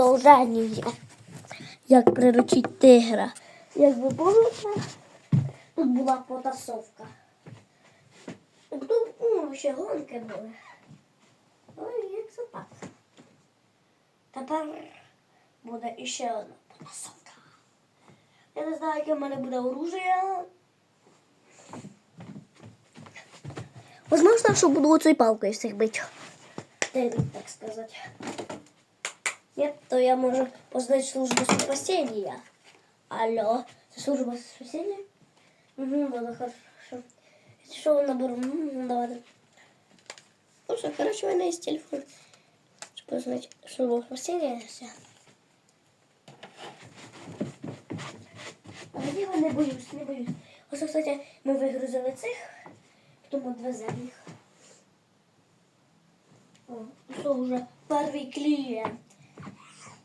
продовження. Як приручити тигра. Як ви помните, тут була потасовка. Тут ну, ще гонки були. Ой, як це так. Тепер буде іще одна потасовка. Я не знаю, яке в мене буде оружие. Возможно, що буду оцей палкою всіх бити. Так сказати Нет, то я можу позвать службу спасения. Алло, это служба спасения? Угу, было хорошо. Если что, набор, ну, давай. Ну что, короче, у меня есть телефон. Чтобы узнать службу спасения. Все. А я його не боюсь, не боюсь. Ось, кстати, ми вигрузили цих, потім відвеземо їх. О, що вже перший клієнт.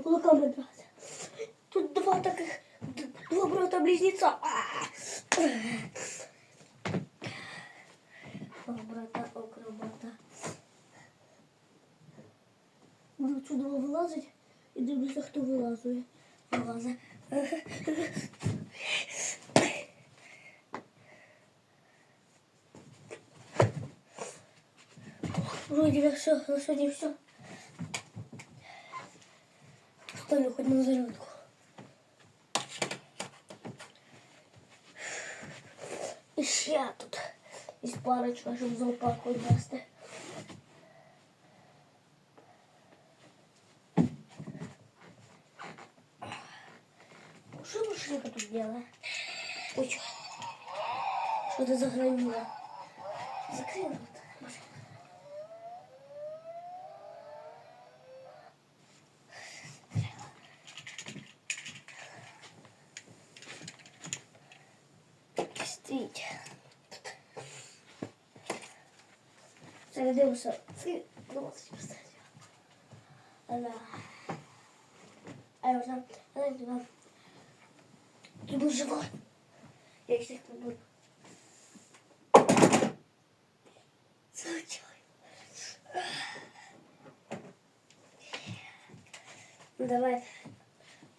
Мы кулаками драться. Тут два таких, д- два брата-близнеца. А! О, брата акробата. Буду сюди вилазить і дивлюся, хто вилазує. Вилазить. Вроде бы все, на сьогодні все. Ставлю хоть на зарядку. І ще тут із парочка, щоб в зоопарк відвести. Что машинка тут делает? Ой, чё? Что ты загранила? Зарядился. Ты думался поставить. Она. А я уже. Она не туда. Ты был живой. Я их всех побыл. Случай. Ну, Давай.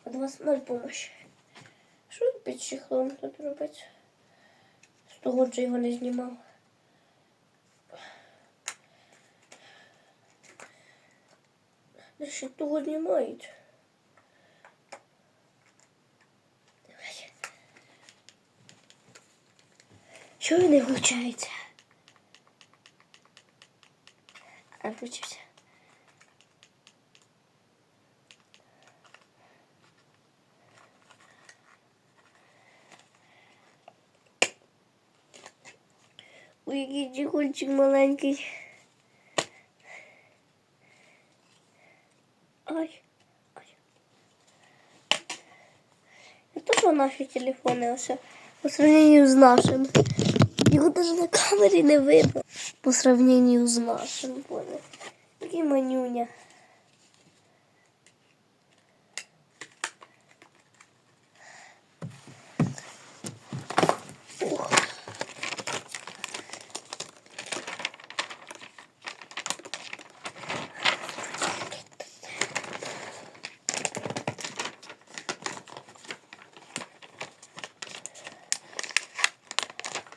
От вас ноль помощи. Що під чехлом тут робить? З того ж його не знімав. Ще того знімають. Давай. Чого не влучається? А включився. Ой, який маленький. Ай, ай. Это что наши телефоны все по сравнению з нашим. Його даже на камері не видно. По сравнению з нашим. понял. Який манюня.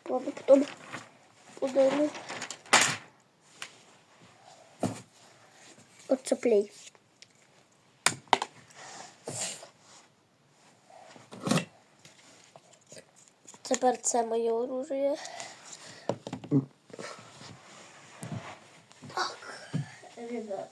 Ладно, потом удалю. Отцеплей. Тепер це моє оружие. Так, ребят.